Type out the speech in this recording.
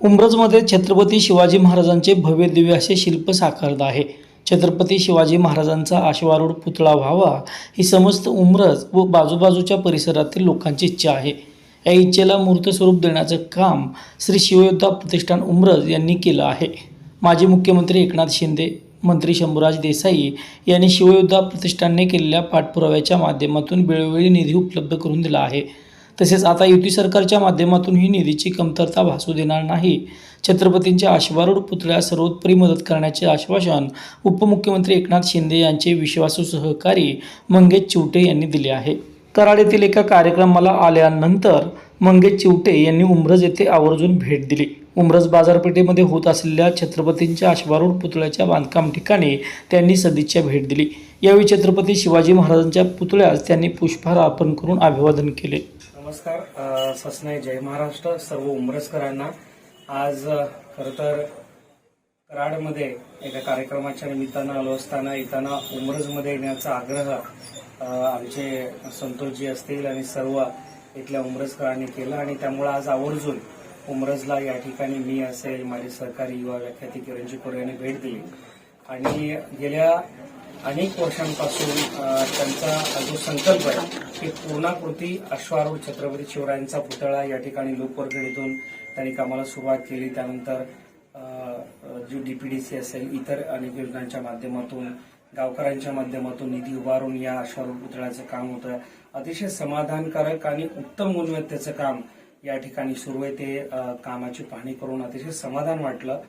उंब्रजमध्ये छत्रपती शिवाजी महाराजांचे भव्य दिव्य असे शिल्प साकारत आहे. छत्रपती शिवाजी महाराजांचा आश्वारूढ पुतळा व्हावा ही समस्त उमरज व बाजूबाजूच्या परिसरातील लोकांची इच्छा आहे. या इच्छेला मूर्त स्वरूप देण्याचं काम श्री शिवयोद्धा प्रतिष्ठान उमरज यांनी केलं आहे. माजी मुख्यमंत्री एकनाथ शिंदे मंत्री शंभूराज देसाई यांनी शिवयोद्धा प्रतिष्ठानने केलेल्या पाठपुराव्याच्या माध्यमातून वेळोवेळी निधी उपलब्ध करून दिला आहे. तसेच आता युती सरकारच्या माध्यमातून ही निधीची कमतरता भासू देणार नाही. छत्रपतींच्या अश्वारूढ पुतळ्यास सर्वोत्परी मदत करण्याचे आश्वासन उपमुख्यमंत्री एकनाथ शिंदे यांचे विश्वासू सहकारी मंगेश चिवटे यांनी दिले आहे. कराड येथील एका कार्यक्रमाला आल्यानंतर मंगेश चिवटे यांनी उमरज येथे आवर्जून भेट दिली. उमरज बाजारपेठेमध्ये होत असलेल्या छत्रपतींच्या अश्वारूढ पुतळ्याच्या बांधकाम ठिकाणी त्यांनी सदिच्छा भेट दिली. यावेळी छत्रपती शिवाजी महाराजांच्या पुतळ्यास त्यांनी पुष्पहार अर्पण करून अभिवादन केले. नमस्कार अ, जय महाराष्ट्र सर्व उमरसकरांना. आज खरं तर कराडमध्ये एका कार्यक्रमाच्या निमित्तानं आलो असताना येताना उमरजमध्ये येण्याचा आग्रह आमचे संतोषजी असतील आणि सर्व इथल्या उमरजकरांनी केला आणि त्यामुळे आज आवर्जून उमरजला या ठिकाणी मी असेल माझे सरकारी युवा व्याख्याती किरणजी कोर यांनी भेट दिली. आणि गेल्या अनेक वर्षांपासून त्यांचा जो संकल्प आहे की पूर्णाकृती अश्वारूढ छत्रपती शिवरायांचा पुतळा या ठिकाणी लोकवर्गणीतून त्यांनी कामाला सुरुवात केली. त्यानंतर अ, जी डीपीडीसी असेल इतर अनेक योजनांच्या माध्यमातून गावकऱ्यांच्या माध्यमातून निधी उभारून या अश्वारूढ पुतळ्याचं काम होतं. अतिशय समाधानकारक आणि उत्तम गुणवत्तेचं काम या ठिकाणी सुरू आहे. ते कामाची पाहणी करून अतिशय समाधान वाटलं.